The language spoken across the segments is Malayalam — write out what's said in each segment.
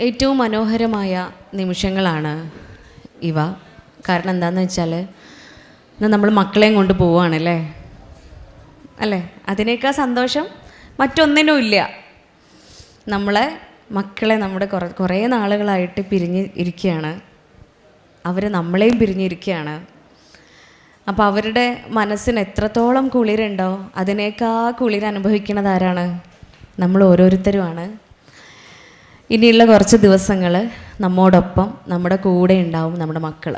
ഏറ്റവും മനോഹരമായ നിമിഷങ്ങളാണ് ഇവ. കാരണം എന്താണെന്ന് വെച്ചാൽ ഇന്ന് നമ്മൾ മക്കളെയും കൊണ്ട് പോവുകയാണല്ലേ? അല്ലേ? അതിനേക്കാൾ സന്തോഷം മറ്റൊന്നിനും ഇല്ല. നമ്മളെ മക്കളെ നമ്മുടെ കുറേ കുറേ നാളുകളായിട്ട് പിരിഞ്ഞ് ഇരിക്കുകയാണ്. അവർ നമ്മളെയും പിരിഞ്ഞിരിക്കുകയാണ് അപ്പോൾ അവരുടെ മനസ്സിന് എത്രത്തോളം കുളിരുണ്ടോ അതിനേക്കാൾ കുളിർ അനുഭവിക്കുന്നത് ആരാണ്? നമ്മൾ ഓരോരുത്തരുമാണ്. ഇനിയുള്ള കുറച്ച് ദിവസങ്ങൾ നമ്മോടൊപ്പം നമ്മുടെ കൂടെ ഉണ്ടാവും നമ്മുടെ മക്കൾ.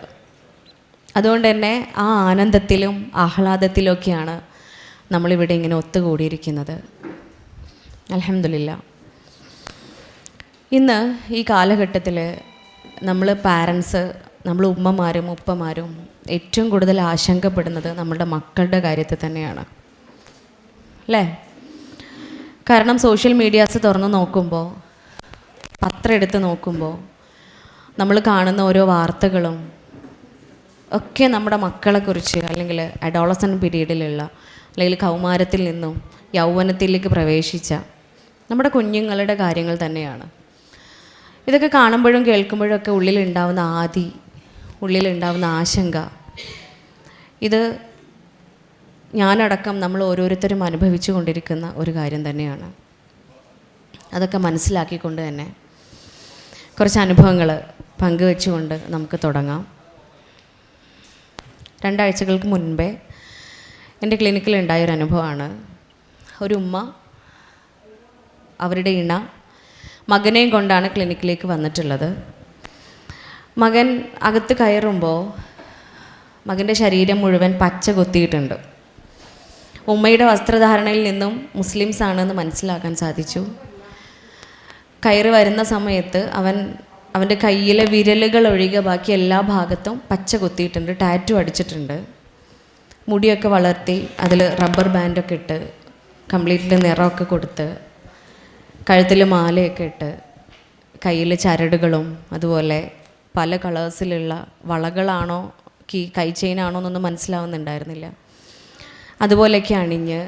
അതുകൊണ്ട് തന്നെ ആ ആനന്ദത്തിലും ആഹ്ലാദത്തിലൊക്കെയാണ് നമ്മളിവിടെ ഇങ്ങനെ ഒത്തുകൂടിയിരിക്കുന്നത്. അലഹമില്ല ഇന്ന് ഈ കാലഘട്ടത്തിൽ നമ്മൾ പാരൻസ് നമ്മൾ ഉമ്മമാരും ഉപ്പമാരും ഏറ്റവും കൂടുതൽ ആശങ്കപ്പെടുന്നത് നമ്മുടെ മക്കളുടെ കാര്യത്തിൽ തന്നെയാണ്. അല്ലേ? കാരണം സോഷ്യൽ മീഡിയാസ് തുറന്ന് നോക്കുമ്പോൾ പത്രം എടുത്ത് നോക്കുമ്പോൾ നമ്മൾ കാണുന്ന ഓരോ വാർത്തകളും ഒക്കെ നമ്മുടെ മക്കളെക്കുറിച്ച് അല്ലെങ്കിൽ അഡോളസൺ പീരീഡിലുള്ള അല്ലെങ്കിൽ കൗമാരത്തിൽ നിന്നും യൗവനത്തിലേക്ക് പ്രവേശിച്ച നമ്മുടെ കുഞ്ഞുങ്ങളുടെ കാര്യങ്ങൾ തന്നെയാണ്. ഇതൊക്കെ കാണുമ്പോഴും കേൾക്കുമ്പോഴും ഒക്കെ ഉള്ളിലുണ്ടാവുന്ന ആദി ഉള്ളിലുണ്ടാവുന്ന ആശങ്ക. ഇത് ഞാനടക്കം നമ്മൾ ഓരോരുത്തരും അനുഭവിച്ചു കൊണ്ടിരിക്കുന്ന ഒരു കാര്യം തന്നെയാണ്. അതൊക്കെ മനസ്സിലാക്കിക്കൊണ്ട് തന്നെ കുറച്ച് അനുഭവങ്ങൾ പങ്കുവെച്ചുകൊണ്ട് നമുക്ക് തുടങ്ങാം. രണ്ടാഴ്ചകൾക്ക് മുൻപേ എന്റെ ക്ലിനിക്കിൽ ഉണ്ടായൊരു അനുഭവമാണ്. ഒരു ഉമ്മ അവരുടെ ഇണ മകനെയും കൊണ്ടാണ് ക്ലിനിക്കിലേക്ക് വന്നിട്ടുള്ളത്. മകൻ അകത്ത് കയറുമ്പോൾ മകന്റെ ശരീരം മുഴുവൻ പച്ച കൊത്തിയിട്ടുണ്ട്. ഉമ്മയുടെ വസ്ത്രധാരണയിൽ നിന്നും മുസ്ലിംസ് ആണെന്ന് മനസ്സിലാക്കാൻ സാധിച്ചു. കയറി വരുന്ന സമയത്ത് അവൻ അവന്റെ കയ്യിലെ വിരലുകൾ ഒഴികെ ബാക്കി എല്ലാ ഭാഗത്തും പച്ച കുത്തിയിട്ടുണ്ട് ടാറ്റു അടിച്ചിട്ടുണ്ട്. മുടിയൊക്കെ വളർത്തി അതിൽ റബ്ബർ ബാൻഡൊക്കെ ഇട്ട് കംപ്ലീറ്റ്ലി നിറമൊക്കെ കൊടുത്ത് കഴുത്തിൽ മാലയൊക്കെ ഇട്ട് കയ്യിൽ ചരടുകളും അതുപോലെ പല കളേഴ്സിലുള്ള വളകളാണോ കീ കൈ ചെയിനാണോ എന്നൊന്നും മനസ്സിലാവുന്നുണ്ടായിരുന്നില്ല. അതുപോലെയൊക്കെ അണിഞ്ഞ്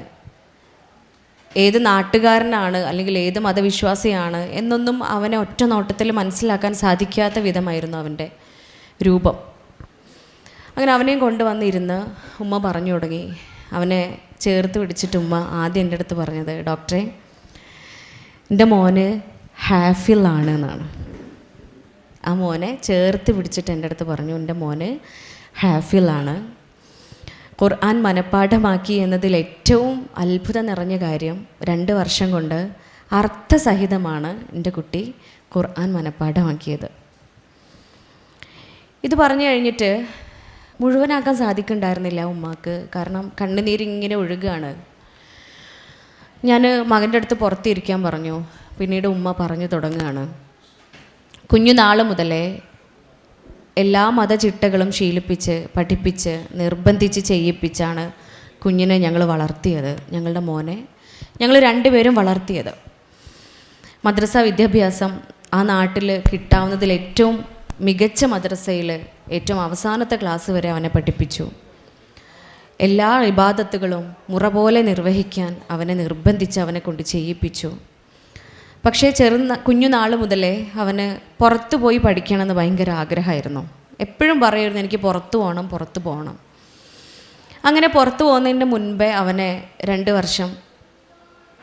ഏത് നാട്ടുകാരനാണ് അല്ലെങ്കിൽ ഏത് മതവിശ്വാസിയാണ് എന്നൊന്നും അവനെ ഒറ്റ നോട്ടത്തിൽ മനസ്സിലാക്കാൻ സാധിക്കാത്ത വിധമായിരുന്നു അവന്റെ രൂപം. അങ്ങനെ അവനെയും കൊണ്ടുവന്നിരുന്ന് ഉമ്മ പറഞ്ഞു തുടങ്ങി. അവനെ ചേർത്ത് പിടിച്ചിട്ട് ഉമ്മ ആദ്യം എന്റെ അടുത്ത് പറഞ്ഞത് ഡോക്ടറെ എന്റെ മോന് ഹാഫിലാണ് എന്നാണ്. ആ മോനെ ചേർത്ത് പിടിച്ചിട്ട് എന്റെ അടുത്ത് പറഞ്ഞു എന്റെ മോന് ഹാഫിളാണ് ഖുർആൻ മനഃപ്പാഠമാക്കി എന്നതിൽ ഏറ്റവും അത്ഭുതം നിറഞ്ഞ കാര്യം രണ്ട് വർഷം കൊണ്ട് അർത്ഥസഹിതമാണ് എന്റെ കുട്ടി ഖുർആൻ മനഃപ്പാഠമാക്കിയത്. ഇത് പറഞ്ഞു കഴിഞ്ഞിട്ട് മുഴുവനാക്കാൻ സാധിക്കുന്നുണ്ടായിരുന്നില്ല ഉമ്മാക്ക്. കാരണം കണ്ണുനീരിങ്ങനെ ഒഴുകുകയാണ് ഞാൻ മകന്റെ അടുത്ത് പുറത്തിരിക്കാൻ പറഞ്ഞു. പിന്നീട് ഉമ്മ പറഞ്ഞു തുടങ്ങുകയാണ്. കുഞ്ഞുനാൾ മുതലേ എല്ലാ മതചിട്ടകളും ശീലിപ്പിച്ച് പഠിപ്പിച്ച് നിർബന്ധിച്ച് ചെയ്യിപ്പിച്ചാണ് കുഞ്ഞിനെ ഞങ്ങൾ വളർത്തിയത് ഞങ്ങളുടെ മോനെ. ഞങ്ങൾ രണ്ടുപേരും വളർത്തിയത്. മദ്രസ വിദ്യാഭ്യാസം ആ നാട്ടിൽ കിട്ടാവുന്നതിൽ ഏറ്റവും മികച്ച മദ്രസയിൽ ഏറ്റവും അവസാനത്തെ ക്ലാസ് വരെ അവനെ പഠിപ്പിച്ചു. എല്ലാ ഇബാദത്തുകളും മുറ പോലെ നിർവഹിക്കാൻ അവനെ നിർബന്ധിച്ച് അവനെ കൊണ്ട് ചെയ്യിപ്പിച്ചു. പക്ഷേ ചെറുന്ന കുഞ്ഞുനാൾ മുതലേ അവന് പുറത്തു പോയി പഠിക്കണമെന്ന് ഭയങ്കര ആഗ്രഹമായിരുന്നു. എപ്പോഴും പറയുമായിരുന്നു എനിക്ക് പുറത്തു പോകണം പുറത്തു പോകണം അങ്ങനെ പുറത്തു പോകുന്നതിന്റെ മുൻപേ അവനെ രണ്ട് വർഷം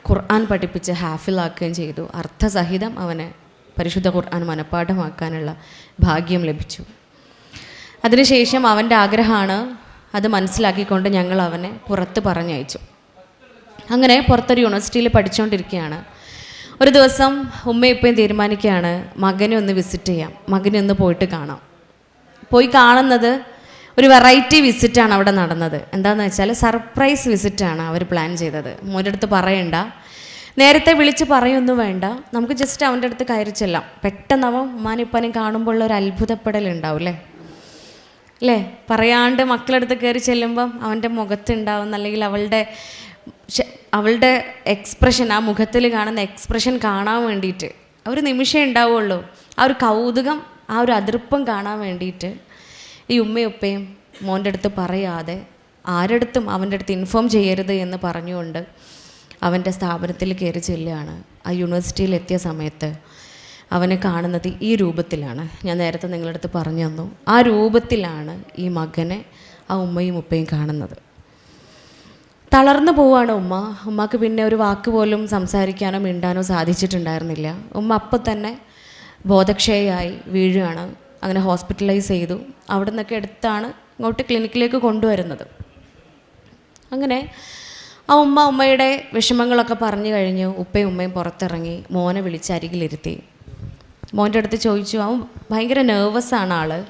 ഖുർആൻ പഠിപ്പിച്ച് ഹാഫിലാക്കുകയും ചെയ്തു. അർത്ഥസഹിതം അവനെ പരിശുദ്ധ ഖുർആൻ മനഃപ്പാഠമാക്കാനുള്ള ഭാഗ്യം ലഭിച്ചു. അതിനുശേഷം അവന്റെ ആഗ്രഹമാണ് അത് മനസ്സിലാക്കിക്കൊണ്ട് ഞങ്ങൾ അവനെ പുറത്ത് പറഞ്ഞയച്ചു. അങ്ങനെ പുറത്തൊരു യൂണിവേഴ്സിറ്റിയിൽ പഠിച്ചുകൊണ്ടിരിക്കുകയാണ്. ഒരു ദിവസം ഉമ്മ ഇപ്പം തീരുമാനിക്കുകയാണ് മകനെ ഒന്ന് വിസിറ്റ് ചെയ്യാം മകനെ ഒന്ന് പോയിട്ട് കാണാം. പോയി കാണുന്നത് ഒരു വെറൈറ്റി വിസിറ്റാണ് അവിടെ നടന്നത്. എന്താണെന്ന് വെച്ചാൽ സർപ്രൈസ് വിസിറ്റാണ് അവർ പ്ലാൻ ചെയ്തത്. മോന്റെ അടുത്ത് പറയണ്ട. നേരത്തെ വിളിച്ച് പറയൊന്നും വേണ്ട. നമുക്ക് ജസ്റ്റ് അവന്റെ അടുത്ത് കയറി ചെല്ലാം. പെട്ടെന്ന് അവൻ ഉമ്മാനിപ്പനും കാണുമ്പോൾ ഒരു അത്ഭുതപ്പെടലുണ്ടാവും അല്ലേ? അല്ലേ? പറയാണ്ട് മക്കളടുത്ത് കയറി ചെല്ലുമ്പം അവന്റെ മുഖത്തുണ്ടാവുന്ന അല്ലെങ്കിൽ അവളുടെ അവളുടെ എക്സ്പ്രഷൻ ആ മുഖത്തിൽ കാണുന്ന എക്സ്പ്രഷൻ കാണാൻ വേണ്ടിയിട്ട്. ആ ഒരു നിമിഷം ഉണ്ടാവുള്ളൂ. ആ ഒരു കൗതുകം ആ ഒരു അതിർപ്പം കാണാൻ വേണ്ടിയിട്ട്. ഈ ഉമ്മയും ഉപ്പയും മോന്റെ അടുത്ത് പറയാതെ ആരടുത്തും അവന്റെ അടുത്ത് ഇൻഫോം ചെയ്യരുത് എന്ന് പറഞ്ഞുകൊണ്ട് അവന്റെ സ്ഥാപനത്തിൽ കയറി ചെല്ലുകയാണ്. ആ യൂണിവേഴ്സിറ്റിയിൽ എത്തിയ സമയത്ത് അവനെ കാണുന്നത് ഈ രൂപത്തിലാണ്. ഞാൻ നേരത്തെ നിങ്ങളുടെ അടുത്ത് പറഞ്ഞു തന്നു. ആ രൂപത്തിലാണ് ഈ മകനെ ആ ഉമ്മയും ഉപ്പയും കാണുന്നത്. തളർന്നു പോവാണ് ഉമ്മ. ഉമ്മക്ക് പിന്നെ ഒരു വാക്ക് പോലും സംസാരിക്കാനോ മിണ്ടാനോ സാധിച്ചിട്ടുണ്ടായിരുന്നില്ല. ഉമ്മ അപ്പം തന്നെ ബോധക്ഷയായി വീഴുകയാണ്. അങ്ങനെ ഹോസ്പിറ്റലൈസ് ചെയ്തു. അവിടെ നിന്നൊക്കെ എടുത്താണ് ഇങ്ങോട്ട് ക്ലിനിക്കിലേക്ക് കൊണ്ടുവരുന്നത്. അങ്ങനെ ആ ഉമ്മ ഉമ്മയുടെ വിഷമങ്ങളൊക്കെ പറഞ്ഞു കഴിഞ്ഞു. ഉപ്പയും ഉമ്മയും പുറത്തിറങ്ങി മോനെ വിളിച്ച് അരികിലിരുത്തി. മോന്റെ അടുത്ത് ചോദിച്ചു അവൻ ഭയങ്കര നെർവസ് ആണ് ആൾ.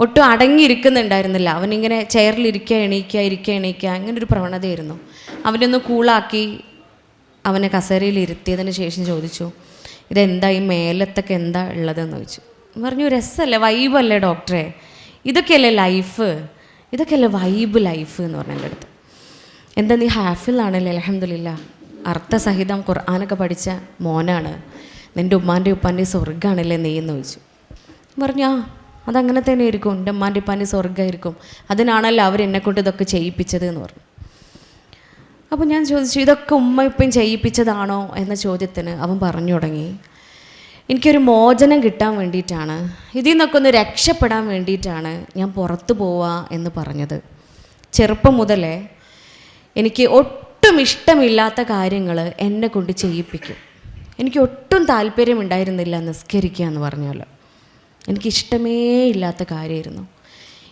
ഒട്ടും അടങ്ങിയിരിക്കുന്നുണ്ടായിരുന്നില്ല. അവനിങ്ങനെ ചെയറിലിരിക്കുക എണീക്കുക ഇരിക്കുക എണീക്കുക അങ്ങനെ ഒരു പ്രവണതയായിരുന്നു. അവനൊന്ന് കൂളാക്കി അവനെ കസേരയിൽ ഇരുത്തിയതിന് ശേഷം ചോദിച്ചു ഇതെന്താ ഈ മേലത്തൊക്കെ എന്താ ഉള്ളതെന്ന് ചോദിച്ചു. പറഞ്ഞു രസമല്ലേ വൈബല്ലേ ഡോക്ടറെ? ഇതൊക്കെയല്ലേ ലൈഫ് ഇതൊക്കെയല്ലേ വൈബ് ലൈഫ് എന്ന് പറഞ്ഞു എന്റെ അടുത്ത്. എന്താ നീ ഹാഫിലാണല്ലേ അലഹമില്ല അർത്ഥസഹിതം ഖുർആാനൊക്കെ പഠിച്ച മോനാണ്. നിന്റെ ഉമ്മാന്റെ ഉപ്പാന്റെ സ്വർഗമാണല്ലേ നീ? എന്ന് ചോദിച്ചു. പറഞ്ഞു ആ അതങ്ങനെ തന്നെ ആയിരിക്കും. എന്റെ ഉമ്മാന്റെ ഉപ്പാന്റെ സ്വർഗമായിരിക്കും. അതിനാണല്ലോ അവർ എന്നെ കൊണ്ട് ഇതൊക്കെ ചെയ്യിപ്പിച്ചത് എന്ന് പറഞ്ഞു. അപ്പോൾ ഞാൻ ചോദിച്ചു ഇതൊക്കെ ഉമ്മ ഇപ്പം ചെയ്യിപ്പിച്ചതാണോ? എന്ന ചോദ്യത്തിന് അവൻ പറഞ്ഞു തുടങ്ങി എനിക്കൊരു മോചനം കിട്ടാൻ വേണ്ടിയിട്ടാണ്. ഇതിൽ നിന്നൊക്കെ ഒന്ന് രക്ഷപ്പെടാൻ വേണ്ടിയിട്ടാണ് ഞാൻ പുറത്തു പോവുക എന്ന് പറഞ്ഞത്. ചെറുപ്പം മുതലേ എനിക്ക് ഒട്ടും ഇഷ്ടമില്ലാത്ത കാര്യങ്ങൾ എന്നെ കൊണ്ട് ചെയ്യിപ്പിക്കും. എനിക്ക് ഒട്ടും താല്പര്യമുണ്ടായിരുന്നില്ല നിസ്കരിക്കുക എന്ന് പറഞ്ഞാൽ. എനിക്കിഷ്ടമേ ഇല്ലാത്ത കാര്യമായിരുന്നു.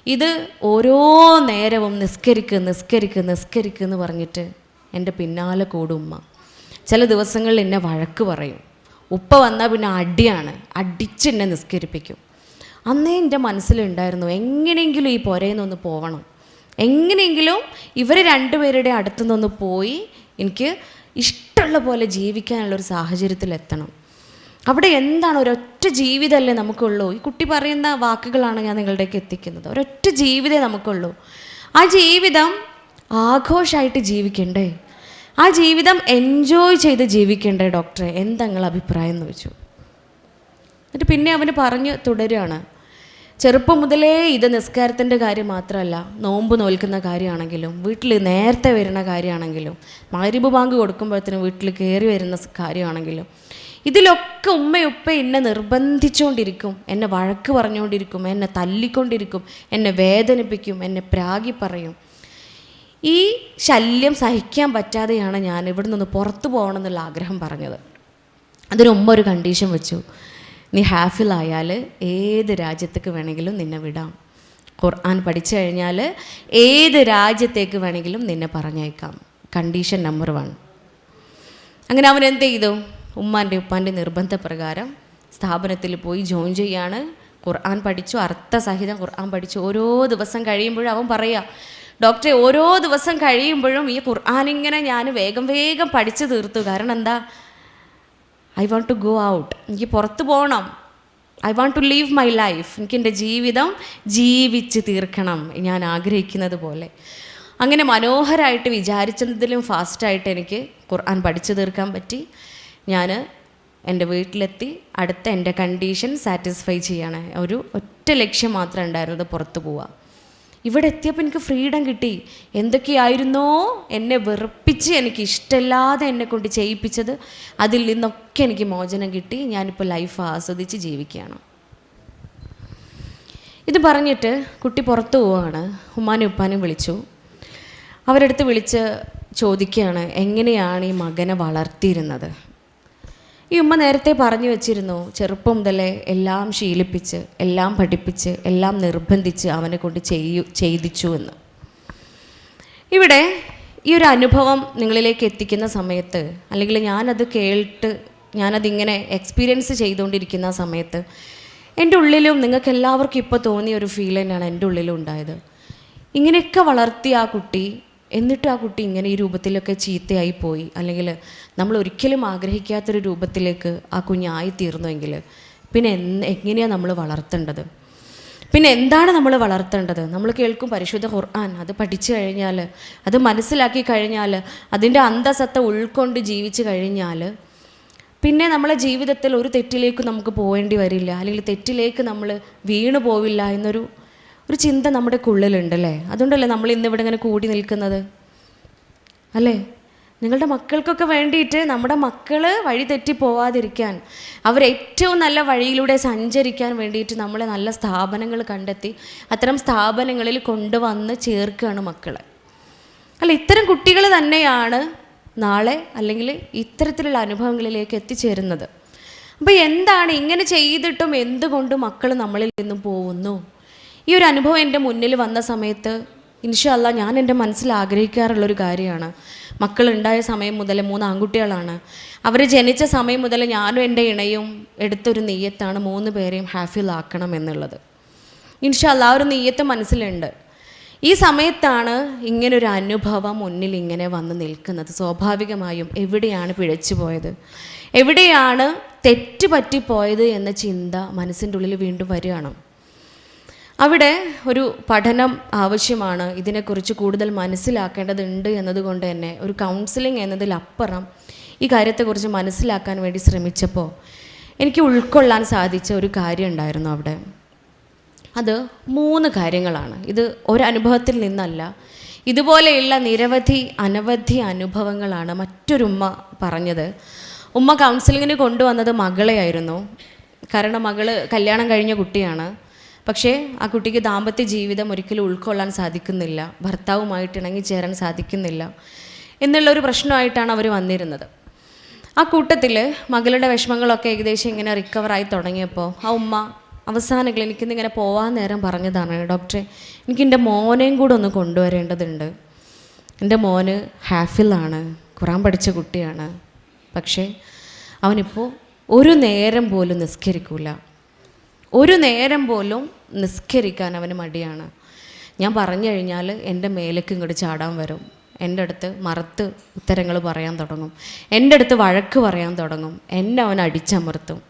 ഇത് ഓരോ നേരവും നിസ്കരിക്ക് നിസ്കരിക്ക് നിസ്കരിക്ക് എന്ന് പറഞ്ഞിട്ട് എന്റെ പിന്നാലെ കൂടും ഉമ്മ. ചില ദിവസങ്ങളിൽ എന്നെ വഴക്ക് പറയും. ഉപ്പ വന്നാൽ പിന്നെ അടിയാണ്. അടിച്ച് എന്നെ നിസ്കരിപ്പിക്കും. അന്നേ എന്റെ മനസ്സിലുണ്ടായിരുന്നു എങ്ങനെയെങ്കിലും ഈ പുരയിൽ പോകണം. എങ്ങനെയെങ്കിലും ഇവർ രണ്ടുപേരുടെ അടുത്തു നിന്നൊന്ന് പോയി എനിക്ക് ഇഷ്ടമുള്ള പോലെ ജീവിക്കാനുള്ളൊരു സാഹചര്യത്തിലെത്തണം. അവിടെ എന്താണ് ഒരൊറ്റ ജീവിതമല്ലേ നമുക്കുള്ളൂ? ഈ കുട്ടി പറയുന്ന വാക്കുകളാണ് ഞാൻ നിങ്ങളുടേക്ക് എത്തിക്കുന്നത്. ഒരൊറ്റ ജീവിതമേ നമുക്കുള്ളൂ. ആ ജീവിതം ആഘോഷമായിട്ട് ജീവിക്കണ്ടേ? ആ ജീവിതം എൻജോയ് ചെയ്ത് ജീവിക്കണ്ടേ ഡോക്ടറെ എന്താ നിങ്ങളുടെ അഭിപ്രായം എന്ന് വെച്ചു എന്നിട്ട് പിന്നെ അവന് പറഞ്ഞ് തുടരുകയാണ് ചെറുപ്പം മുതലേ ഇത് നിസ്കാരത്തിന്റെ കാര്യം മാത്രമല്ല നോമ്പ് നോൽക്കുന്ന കാര്യമാണെങ്കിലും വീട്ടിൽ നേരത്തെ വരുന്ന കാര്യമാണെങ്കിലും മാരിബ് ബാങ്ക് കൊടുക്കുമ്പോഴത്തേനും വീട്ടിൽ കയറി വരുന്ന കാര്യമാണെങ്കിലും ഇതിലൊക്കെ ഉമ്മയുപ്പ എന്നെ നിർബന്ധിച്ചുകൊണ്ടിരിക്കും എന്നെ വഴക്ക് പറഞ്ഞുകൊണ്ടിരിക്കും എന്നെ തല്ലിക്കൊണ്ടിരിക്കും. എന്നെ വേദനിപ്പിക്കും. എന്നെ പ്രാഗി പറയും. ഈ ശല്യം സഹിക്കാൻ പറ്റാതെയാണ് ഞാൻ ഇവിടെ നിന്ന് പുറത്തു പോകണം എന്നുള്ള ആഗ്രഹം പറഞ്ഞത്. അതിന് ഉമ്മ ഒരു കണ്ടീഷൻ വെച്ചു. നീ ഹാഫിലായാൽ ഏത് രാജ്യത്തേക്ക് വേണമെങ്കിലും നിന്നെ വിടാം. ഖുർആൻ പഠിച്ചു കഴിഞ്ഞാൽ ഏത് രാജ്യത്തേക്ക് വേണമെങ്കിലും നിന്നെ പറഞ്ഞേക്കാം കണ്ടീഷൻ നമ്പർ വൺ അങ്ങനെ അവൻ എന്ത് ചെയ്തു? ഉമ്മാന്റെ ഉപ്പാന്റെ നിർബന്ധപ്രകാരം സ്ഥാപനത്തിൽ പോയി ജോയിൻ ചെയ്യാണ്. ഖുർആൻ പഠിച്ചു അർത്ഥസഹിതം ഖുർആൻ പഠിച്ചു. ഓരോ ദിവസം കഴിയുമ്പോഴും അവൻ പറയുക ഡോക്ടറെ ഓരോ ദിവസം കഴിയുമ്പോഴും ഈ ഖുർആൻ ഇങ്ങനെ ഞാൻ വേഗം വേഗം പഠിച്ചു തീർത്തു. കാരണം എന്താ? I want to go out എനിക്ക് പുറത്ത് പോകണം I want to leave my life എനിക്ക് എന്റെ ജീവിതം ജീവിച്ച് തീർക്കണം. ഞാൻ ആഗ്രഹിക്കുന്നത് പോലെ. അങ്ങനെ മനോഹരമായിട്ട് വിചാരിച്ചതിലും ഫാസ്റ്റായിട്ട് എനിക്ക് ഖുർആൻ പഠിച്ചു തീർക്കാൻ പറ്റി. ഞാൻ എന്റെ വീട്ടിലെത്തി അടുത്ത എന്റെ കണ്ടീഷൻ സാറ്റിസ്ഫൈ ചെയ്യണം. ഒരു ഒറ്റ ലക്ഷ്യം മാത്രമേ ഉണ്ടായിരുന്നത് പുറത്തു പോവുക. ഇവിടെ എത്തിയപ്പോൾ എനിക്ക് ഫ്രീഡം കിട്ടി. എന്തൊക്കെയായിരുന്നോ എന്നെ വെറുപ്പിച്ച് എനിക്ക് ഇഷ്ടമില്ലാതെ എന്നെ കൊണ്ട് ചെയ്യിപ്പിച്ചത്. അതിൽ നിന്നൊക്കെ എനിക്ക് മോചനം കിട്ടി. ഞാനിപ്പോൾ ലൈഫ് ആസ്വദിച്ച് ജീവിക്കുകയാണ്. ഇത് പറഞ്ഞിട്ട് കുട്ടി പുറത്തു പോവുകയാണ്. ഉമ്മാനും ഉപ്പാനും വിളിച്ചു. അവരെടുത്ത് വിളിച്ച് ചോദിക്കുകയാണ് എങ്ങനെയാണ് ഈ മകനെ വളർത്തിയിരുന്നത്? ഈ ഉമ്മ നേരത്തെ പറഞ്ഞു വെച്ചിരുന്നു ചെറുപ്പം മുതലേ എല്ലാം ശീലിപ്പിച്ച് എല്ലാം പഠിപ്പിച്ച് എല്ലാം നിർബന്ധിച്ച് അവനെ കൊണ്ട് ചെയ്യു ചെയ്തിച്ചു എന്ന്. ഇവിടെ ഈ ഒരു അനുഭവം നിങ്ങളിലേക്ക് എത്തിക്കുന്ന സമയത്ത് അല്ലെങ്കിൽ ഞാനത് കേട്ട് ഞാനതിങ്ങനെ എക്സ്പീരിയൻസ് ചെയ്തുകൊണ്ടിരിക്കുന്ന സമയത്ത് എന്റെ ഉള്ളിലും നിങ്ങൾക്ക് എല്ലാവർക്കും ഇപ്പോൾ തോന്നിയ ഒരു ഫീൽ തന്നെയാണ് എന്റെ ഉള്ളിലും ഉണ്ടായത്. ഇങ്ങനെയൊക്കെ വളർത്തിയ ആ കുട്ടി എന്നിട്ട് ആ കുട്ടി ഇങ്ങനെ ഈ രൂപത്തിലൊക്കെ ചീത്തയായി പോയി. അല്ലെങ്കിൽ നമ്മൾ ഒരിക്കലും ആഗ്രഹിക്കാത്തൊരു രൂപത്തിലേക്ക് ആ കുഞ്ഞായി തീർന്നുവെങ്കിൽ പിന്നെ എങ്ങനെയാണ് നമ്മൾ വളർത്തേണ്ടത്? പിന്നെ എന്താണ് നമ്മൾ വളർത്തേണ്ടത്? നമ്മൾ കേൾക്കും പരിശുദ്ധ ഖുർആൻ. അത് പഠിച്ചു കഴിഞ്ഞാൽ അത് മനസ്സിലാക്കി കഴിഞ്ഞാൽ അതിന്റെ അന്തസത്ത ഉൾക്കൊണ്ട് ജീവിച്ചു കഴിഞ്ഞാൽ പിന്നെ നമ്മളെ ജീവിതത്തിൽ ഒരു തെറ്റിലേക്ക് നമുക്ക് പോകേണ്ടി വരില്ല. അല്ലെങ്കിൽ തെറ്റിലേക്ക് നമ്മൾ വീണു പോവില്ല എന്നൊരു ഒരു ചിന്ത നമ്മുടെ ഉള്ളിലുണ്ടല്ലേ അതുകൊണ്ടല്ലേ നമ്മൾ ഇന്ന് ഇവിടെ ഇങ്ങനെ കൂടി നിൽക്കുന്നത്? അല്ലേ? നിങ്ങളുടെ മക്കൾക്കൊക്കെ വേണ്ടിയിട്ട് നമ്മുടെ മക്കൾ വഴി തെറ്റി പോവാതിരിക്കാൻ അവരേറ്റവും നല്ല വഴിയിലൂടെ സഞ്ചരിക്കാൻ വേണ്ടിയിട്ട് നമ്മൾ നല്ല സ്ഥാപനങ്ങൾ കണ്ടെത്തി അത്തരം സ്ഥാപനങ്ങളിൽ കൊണ്ടുവന്ന് ചേർക്കുകയാണ് മക്കളെ. അല്ല ഇത്തരം കുട്ടികൾ തന്നെയാണ് നാളെ അല്ലെങ്കിൽ ഇത്തരത്തിലുള്ള അനുഭവങ്ങളിലേക്ക് എത്തിച്ചേരുന്നത്. അപ്പോൾ എന്താണ് ഇങ്ങനെ ചെയ്തിട്ടും എന്തുകൊണ്ട് മക്കൾ നമ്മളിൽ നിന്നും പോകുന്നു? ഈ ഒരു അനുഭവം എന്റെ മുന്നിൽ വന്ന സമയത്ത് ഇൻഷല്ല ഞാൻ എന്റെ മനസ്സിൽ ആഗ്രഹിക്കാറുള്ളൊരു കാര്യമാണ്. മക്കൾ ഉണ്ടായ സമയം മുതൽ മൂന്ന് ആൺകുട്ടികളാണ്. അവർ ജനിച്ച സമയം മുതൽ ഞാനും എന്റെ ഇണയും എടുത്തൊരു നെയ്യത്താണ് മൂന്ന് പേരെയും ഹാഫിലാക്കണം എന്നുള്ളത്. ഇൻഷല്ല ആ ഒരു നെയ്യത്ത് മനസ്സിലുണ്ട്. ഈ സമയത്താണ് ഇങ്ങനൊരു അനുഭവം മുന്നിൽ ഇങ്ങനെ വന്ന് നിൽക്കുന്നത്. സ്വാഭാവികമായും എവിടെയാണ് പിഴച്ചു പോയത്? എവിടെയാണ് തെറ്റ് പറ്റിപ്പോയത് എന്ന ചിന്ത മനസ്സിന്റെ ഉള്ളിൽ വീണ്ടും വരികയാണ്. അവിടെ ഒരു പഠനം ആവശ്യമാണ്. ഇതിനെക്കുറിച്ച് കൂടുതൽ മനസ്സിലാക്കേണ്ടതുണ്ട് എന്നതുകൊണ്ട് തന്നെ ഒരു കൗൺസിലിംഗ് എന്നതിലപ്പുറം ഈ കാര്യത്തെക്കുറിച്ച് മനസ്സിലാക്കാൻ വേണ്ടി ശ്രമിച്ചപ്പോൾ എനിക്ക് ഉൾക്കൊള്ളാൻ സാധിച്ച ഒരു കാര്യം ഉണ്ടായിരുന്നു അവിടെ. അത് മൂന്ന് കാര്യങ്ങളാണ്. ഇത് ഒരനുഭവത്തിൽ നിന്നല്ല. ഇതുപോലെയുള്ള നിരവധി അനവധി അനുഭവങ്ങളാണ് മറ്റൊരുമ്മ പറഞ്ഞത്. ഉമ്മ കൗൺസിലിങ്ങിന് കൊണ്ടുവന്നത് മകളെയായിരുന്നു. കാരണം മകൾ കല്യാണം കഴിഞ്ഞ കുട്ടിയാണ്. പക്ഷേ ആ കുട്ടിക്ക് ദാമ്പത്യ ജീവിതം ഒരിക്കലും ഉൾക്കൊള്ളാൻ സാധിക്കുന്നില്ല. ഭർത്താവുമായിട്ട് ഇണങ്ങിച്ചേരാൻ സാധിക്കുന്നില്ല എന്നുള്ളൊരു പ്രശ്നമായിട്ടാണ് അവർ വന്നിരുന്നത്. ആ കൂട്ടത്തിൽ മകളുടെ വിഷമങ്ങളൊക്കെ ഏകദേശം ഇങ്ങനെ റിക്കവറായി തുടങ്ങിയപ്പോൾ ആ ഉമ്മ അവസാന ക്ലിനിക്കിൽ ഇങ്ങനെ പോവാൻ നേരം പറഞ്ഞതാണ് ഡോക്ടറെ എനിക്ക് എന്റെ മോനെയും കൂടെ ഒന്ന് കൊണ്ടുവരേണ്ടതുണ്ട്. എന്റെ മോന് ഹാഫിലാണ് ഖുറാൻ പഠിച്ച കുട്ടിയാണ്. പക്ഷേ അവനിപ്പോൾ ഒരു നേരം പോലും നിസ്കരിക്കൂല. ഒരു നേരം പോലും നിസ്കരിക്കാൻ അവന് മടിയാണ്. ഞാൻ പറഞ്ഞു കഴിഞ്ഞാൽ എന്റെ മേലേക്ക് ഇങ്ങോട്ട് ചാടാൻ വരും. എന്റെ അടുത്ത് മറുത്ത് ഉത്തരങ്ങൾ പറയാൻ തുടങ്ങും. എന്റെ അടുത്ത് വഴക്ക് പറയാൻ തുടങ്ങും. എന്നെ അവൻ അടിച്ചമർത്തും.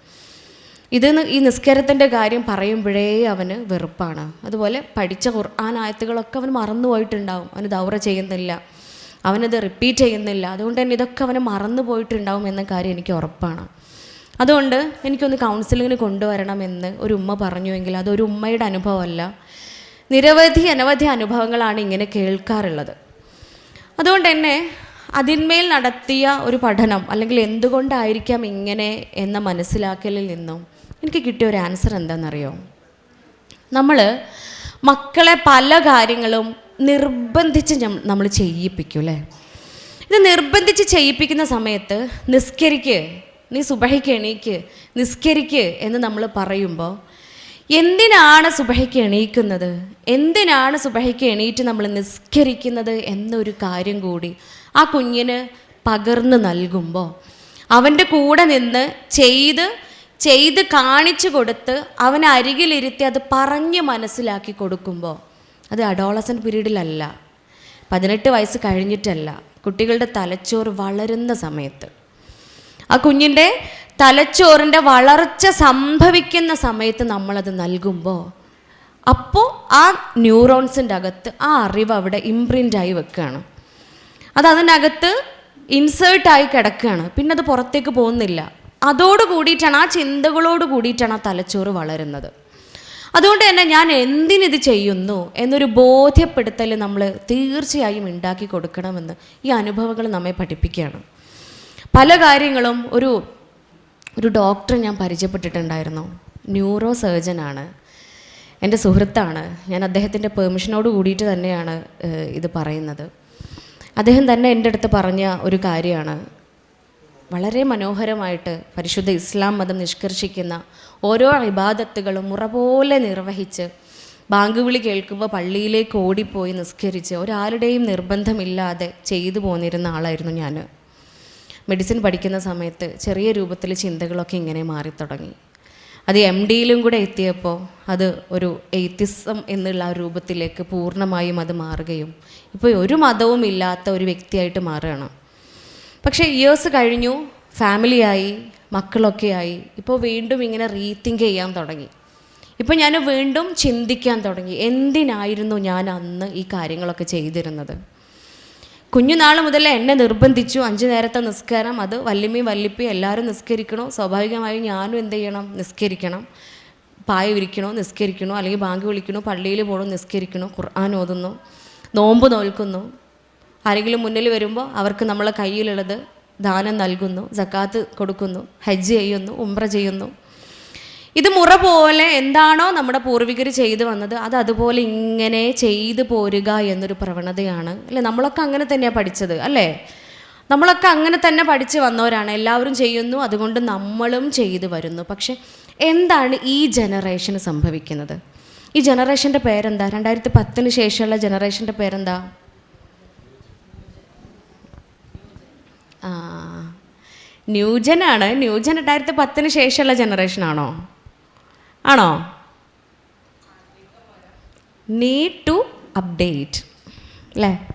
ഇത് ഈ നിസ്കാരത്തിന്റെ കാര്യം പറയുമ്പോഴേ അവന് വെറുപ്പാണ്. അതുപോലെ പഠിച്ച ഖുർആൻ ആയത്തുകളൊക്കെ അവൻ മറന്നുപോയിട്ടുണ്ടാവും അവന് ദൗറ ചെയ്യുന്നില്ല. അവനത് റിപ്പീറ്റ് ചെയ്യുന്നില്ല. അതുകൊണ്ട് തന്നെ ഇതൊക്കെ അവന് മറന്നു പോയിട്ടുണ്ടാവും എന്ന കാര്യം എനിക്ക് ഉറപ്പാണ്. അതുകൊണ്ട് എനിക്കൊന്ന് കൗൺസിലിങ്ങിന് കൊണ്ടുവരണമെന്ന് ഒരു ഉമ്മ പറഞ്ഞുവെങ്കിൽ അതൊരു ഉമ്മയുടെ അനുഭവമല്ല. നിരവധി അനവധി അനുഭവങ്ങളാണ് ഇങ്ങനെ കേൾക്കാറുള്ളത്. അതുകൊണ്ട് തന്നെ അതിന്മേൽ നടത്തിയ ഒരു പഠനം അല്ലെങ്കിൽ എന്തുകൊണ്ടായിരിക്കാം ഇങ്ങനെ എന്ന മനസ്സിലാക്കലിൽ നിന്നും എനിക്ക് കിട്ടിയ ഒരു ആൻസർ എന്താണെന്നറിയോ? നമ്മൾ മക്കളെ പല കാര്യങ്ങളും നിർബന്ധിച്ച് നമ്മൾ ചെയ്യിപ്പിക്കും അല്ലേ ഇത് നിർബന്ധിച്ച് ചെയ്യിപ്പിക്കുന്ന സമയത്ത് നിസ്കരിക്ക് നീ സുബഹയ്ക്ക് എണീക്ക് നിസ്കരിക്ക് എന്ന് നമ്മൾ പറയുമ്പോൾ എന്തിനാണ് സുബഹയ്ക്ക് എണീക്കുന്നത്? എന്തിനാണ് സുബഹയ്ക്ക് എണീറ്റ് നമ്മൾ നിസ്കരിക്കുന്നത് എന്നൊരു കാര്യം കൂടി ആ കുഞ്ഞിന് പകർന്നു നൽകുമ്പോൾ അവന്റെ കൂടെ നിന്ന് ചെയ്ത് ചെയ്ത് കാണിച്ചു കൊടുത്ത് അവനെ അരികിലിരുത്തി അത് പറഞ്ഞ് മനസ്സിലാക്കി കൊടുക്കുമ്പോൾ അത് അഡോളസൻ പീരീഡിലല്ല. പതിനെട്ട് വയസ്സ് കഴിഞ്ഞിട്ടല്ല. കുട്ടികളുടെ തലച്ചോറ് വളരുന്ന സമയത്ത്. ആ കുഞ്ഞിന്റെ തലച്ചോറിന്റെ വളർച്ച സംഭവിക്കുന്ന സമയത്ത് നമ്മളത് നൽകുമ്പോൾ അപ്പോൾ ആ ന്യൂറോൺസിന്റെ അകത്ത് ആ അറിവ് അവിടെ ഇംപ്രിന്റായി വെക്കുകയാണ്. അത് അതിനകത്ത് ഇൻസേർട്ടായി കിടക്കുകയാണ്. പിന്നെ അത് പുറത്തേക്ക് പോകുന്നില്ല. അതോട് കൂടിയിട്ടാണ് ആ ചിന്തകളോട് കൂടിയിട്ടാണ് ആ തലച്ചോറ് വളരുന്നത്. അതുകൊണ്ട് തന്നെ ഞാൻ എന്തിനിത് ചെയ്യുന്നു എന്നൊരു ബോധ്യപ്പെടുത്തൽ നമ്മൾ തീർച്ചയായും ഉണ്ടാക്കി കൊടുക്കണമെന്ന് ഈ അനുഭവങ്ങൾ നമ്മെ പഠിപ്പിക്കുകയാണ്. പല കാര്യങ്ങളും ഒരു ഒരു ഡോക്ടറെ ഞാൻ പരിചയപ്പെട്ടിട്ടുണ്ടായിരുന്നു. ന്യൂറോ സർജനാണ് എന്റെ സുഹൃത്താണ്. ഞാൻ അദ്ദേഹത്തിന്റെ പെർമിഷനോട് കൂടിയിട്ട് തന്നെയാണ് ഇത് പറയുന്നത്. അദ്ദേഹം തന്നെ എന്റെ അടുത്ത് പറഞ്ഞ ഒരു കാര്യമാണ്. വളരെ മനോഹരമായിട്ട് പരിശുദ്ധ ഇസ്ലാം മതം നിഷ്കർഷിക്കുന്ന ഓരോ ഇബാദത്തുകളും മുറ പോലെ നിർവഹിച്ച് ബാങ്ക് വിളി കേൾക്കുമ്പോൾ പള്ളിയിലേക്ക് ഓടിപ്പോയി നിസ്കരിച്ച് ഒരാളുടെയും നിർബന്ധമില്ലാതെ ചെയ്തു പോന്നിരുന്ന ആളായിരുന്നു ഞാൻ. മെഡിസിൻ പഠിക്കുന്ന സമയത്ത് ചെറിയ രൂപത്തിൽ ചിന്തകളൊക്കെ ഇങ്ങനെ മാറി തുടങ്ങി. അത് എം ഡിയിലും കൂടെ എത്തിയപ്പോൾ അത് ഒരു എയ്ത്തിസം എന്നുള്ള രൂപത്തിലേക്ക് പൂർണമായും അത് മാറുകയും ഇപ്പോൾ ഒരു മതവും ഇല്ലാത്ത ഒരു വ്യക്തിയായിട്ട് മാറുകയാണ്. പക്ഷേ ഇയേഴ്സ് കഴിഞ്ഞു ഫാമിലിയായി മക്കളൊക്കെ ആയി ഇപ്പോൾ വീണ്ടും ഇങ്ങനെ റീതിങ്ക് ചെയ്യാൻ തുടങ്ങി. ഇപ്പോൾ ഞാൻ വീണ്ടും ചിന്തിക്കാൻ തുടങ്ങി എന്തിനായിരുന്നു ഞാൻ അന്ന് ഈ കാര്യങ്ങളൊക്കെ ചെയ്തിരുന്നത്? കുഞ്ഞുനാൾ മുതലേ എന്നെ നിർബന്ധിച്ചു. അഞ്ചു നേരത്തെ നിസ്കാരം. അത് വല്യമ്മയും വല്ലിപ്പയും എല്ലാവരും നിസ്കരിക്കണോ. സ്വാഭാവികമായും ഞാനും എന്ത് ചെയ്യണം? നിസ്കരിക്കണം. പായ വിരിക്കണോ? നിസ്കരിക്കണോ? അല്ലെങ്കിൽ ബാങ്ക് വിളിക്കണോ? പള്ളിയിൽ പോകണോ നിസ്കരിക്കണോ? ഖുർആൻ ഓതുന്നു. നോമ്പ് നോൽക്കുന്നു. ആരെങ്കിലും മുന്നിൽ വരുമ്പോൾ അവർക്ക് നമ്മളെ കയ്യിലുള്ളത് ദാനം നൽകുന്നു. ജക്കാത്ത് കൊടുക്കുന്നു. ഹജ്ജ് ചെയ്യുന്നു. ഉംറ ചെയ്യുന്നു. ഇത് മുറ പോലെ എന്താണോ നമ്മുടെ പൂർവികർ ചെയ്തു വന്നത്. അത് അതുപോലെ ഇങ്ങനെ ചെയ്തു പോരുക എന്നൊരു പ്രവണതയാണ്. അല്ലേ? നമ്മളൊക്കെ അങ്ങനെ തന്നെയാണ് പഠിച്ചത് അല്ലേ? നമ്മളൊക്കെ അങ്ങനെ തന്നെ പഠിച്ചു വന്നവരാണ്. എല്ലാവരും ചെയ്യുന്നു. അതുകൊണ്ട് നമ്മളും ചെയ്തു വരുന്നു. പക്ഷെ എന്താണ് ഈ ജനറേഷന് സംഭവിക്കുന്നത്? ഈ ജനറേഷന്റെ പേരെന്താ? രണ്ടായിരത്തി പത്തിന് ശേഷമുള്ള ജനറേഷന്റെ പേരെന്താ? ന്യൂജനാണ്. ന്യൂജൻ രണ്ടായിരത്തി പത്തിന് ശേഷമുള്ള ജനറേഷനാണോ? ആണോ? നീഡ് ടു അപ്ഡേറ്റ് അല്ലേ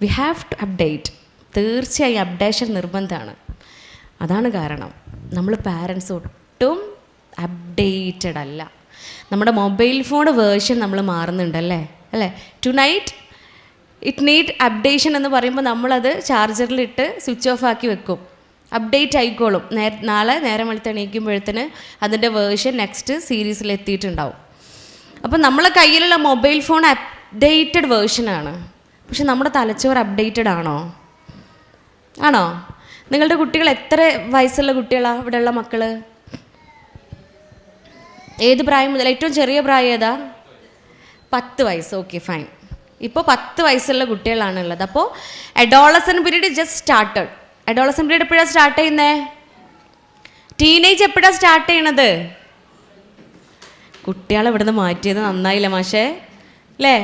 വി ഹാവ് ടു അപ്ഡേറ്റ് തീർച്ചയായും അപ്ഡേഷൻ നിർബന്ധമാണ്. അതാണ് കാരണം. നമ്മൾ പാരൻസ് ഒട്ടും അപ്ഡേറ്റഡ് അല്ല. നമ്മുടെ മൊബൈൽ ഫോൺ വേർഷൻ നമ്മൾ മാറുന്നുണ്ടല്ലേ? അല്ലേ? Tonight it need updation എന്ന് പറയുമ്പോൾ നമ്മളത് ചാർജറിലിട്ട് സ്വിച്ച് ഓഫ് ആക്കി വെക്കും. അപ്ഡേറ്റ് ആയിക്കോളും. നേ നാളെ നേരം വെളുത്തെണീക്കുമ്പോഴത്തേന് അതിന്റെ വേർഷൻ നെക്സ്റ്റ് സീരീസിൽ എത്തിയിട്ടുണ്ടാവും. അപ്പം നമ്മളെ കയ്യിലുള്ള മൊബൈൽ ഫോൺ അപ്ഡേറ്റഡ് വേർഷനാണ് പക്ഷെ നമ്മുടെ തലച്ചോറ് അപ്ഡേറ്റഡ് ആണോ? ആണോ? നിങ്ങളുടെ കുട്ടികൾ എത്ര വയസ്സുള്ള കുട്ടികളാണ് ഇവിടെയുള്ള മക്കൾ ഏത് പ്രായം മുതൽ? ഏറ്റവും ചെറിയ പ്രായം ഏതാ? പത്ത് വയസ്സ്. ഓക്കെ ഫൈൻ ഇപ്പോൾ പത്ത് വയസ്സുള്ള കുട്ടികളാണ് ഉള്ളത്. അപ്പോൾ adolescent period just started adolescent period എപ്പോഴാണ് സ്റ്റാർട്ട് ചെയ്യുന്നേ? ടീനേജ് എപ്പോഴാണ് സ്റ്റാർട്ട് ചെയ്യണത്? കുട്ടികളെ ഇവിടുന്ന് മാറ്റിയത് നന്നായില്ല മാഷേ? അല്ലേ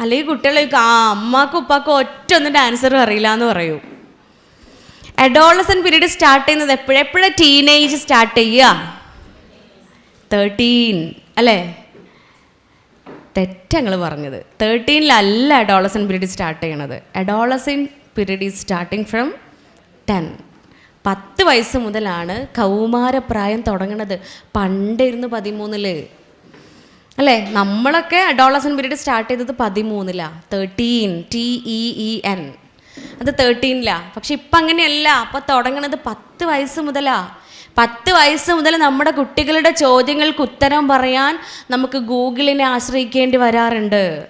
അല്ലെങ്കിൽ കുട്ടികളെ ആ അമ്മക്കും ഉപ്പാക്കും ഒറ്റ ആൻസറും അറിയില്ല എന്ന് പറയൂ. അഡോളസൻ പീരീഡ് സ്റ്റാർട്ട് ചെയ്യുന്നത് എപ്പോഴെപ്പോഴാണ് ടീനേജ് സ്റ്റാർട്ട് ചെയ്യുക? തേർട്ടീൻ അല്ലേ? തെറ്റങ്ങൾ പറഞ്ഞത്. തേർട്ടീനിലല്ല അഡോളസൻ പീരീഡ് സ്റ്റാർട്ട് ചെയ്യണത്. Adolescent period is starting from ten പത്ത് വയസ്സ് മുതലാണ് കൗമാരപ്രായം തുടങ്ങണത്. പണ്ടിരുന്ന് പതിമൂന്നിൽ. അല്ലേ? നമ്മളൊക്കെ അഡോളസൻ പീരീഡ് സ്റ്റാർട്ട് ചെയ്തത് പതിമൂന്നിലാണ് thirteen T E E N അത് തേർട്ടീനിലാണ് പക്ഷെ ഇപ്പം അങ്ങനെയല്ല. അപ്പം തുടങ്ങണത് പത്ത് വയസ്സ് മുതലാ. പത്ത് വയസ്സ് മുതൽ നമ്മുടെ കുട്ടികളുടെ ചോദ്യങ്ങൾക്ക് ഉത്തരം പറയാൻ നമുക്ക് ഗൂഗിളിനെ ആശ്രയിക്കേണ്ടി വരാറുണ്ട്.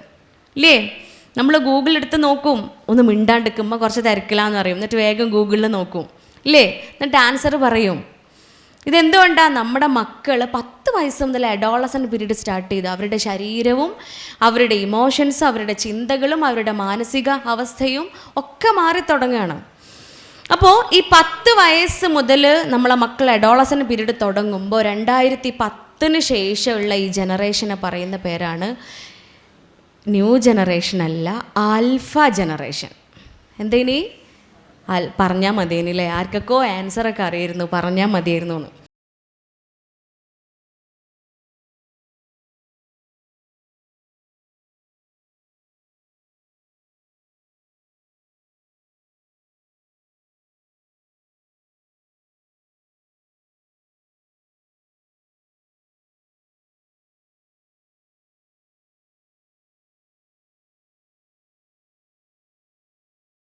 ഇല്ലേ? നമ്മൾ ഗൂഗിൾ എടുത്ത് നോക്കും. ഒന്ന് മിണ്ടാണ്ടിരിക്കുമ്പോൾ കുറച്ച് തിരക്കിലാന്ന് പറയും. എന്നിട്ട് വേഗം ഗൂഗിളിൽ നോക്കും. ഇല്ലേ? എന്നിട്ട് ആൻസർ പറയും. ഇതെന്തുകൊണ്ടാണ് നമ്മുടെ മക്കൾ പത്ത് വയസ്സ് മുതൽ അഡോളസൻ പീരീഡ് സ്റ്റാർട്ട് ചെയ്ത് അവരുടെ ശരീരവും അവരുടെ ഇമോഷൻസും അവരുടെ ചിന്തകളും അവരുടെ മാനസിക അവസ്ഥയും ഒക്കെ മാറി തുടങ്ങുകയാണ്. അപ്പോൾ ഈ പത്ത് വയസ്സ് മുതൽ നമ്മളെ മക്കൾ അഡോളസൻ പീരീഡ് തുടങ്ങുമ്പോൾ രണ്ടായിരത്തി പത്തിന് ശേഷമുള്ള ഈ ജനറേഷനെ പറയുന്ന പേരാണ് ന്യൂ ജനറേഷൻ അല്ല ആൽഫ ജനറേഷൻ. എന്തേനി? പറഞ്ഞാൽ മതിയേനില്ലേ? ആർക്കൊക്കെ ആൻസറൊക്കെ അറിയായിരുന്നു പറഞ്ഞാൽ മതിയായിരുന്നു എന്ന്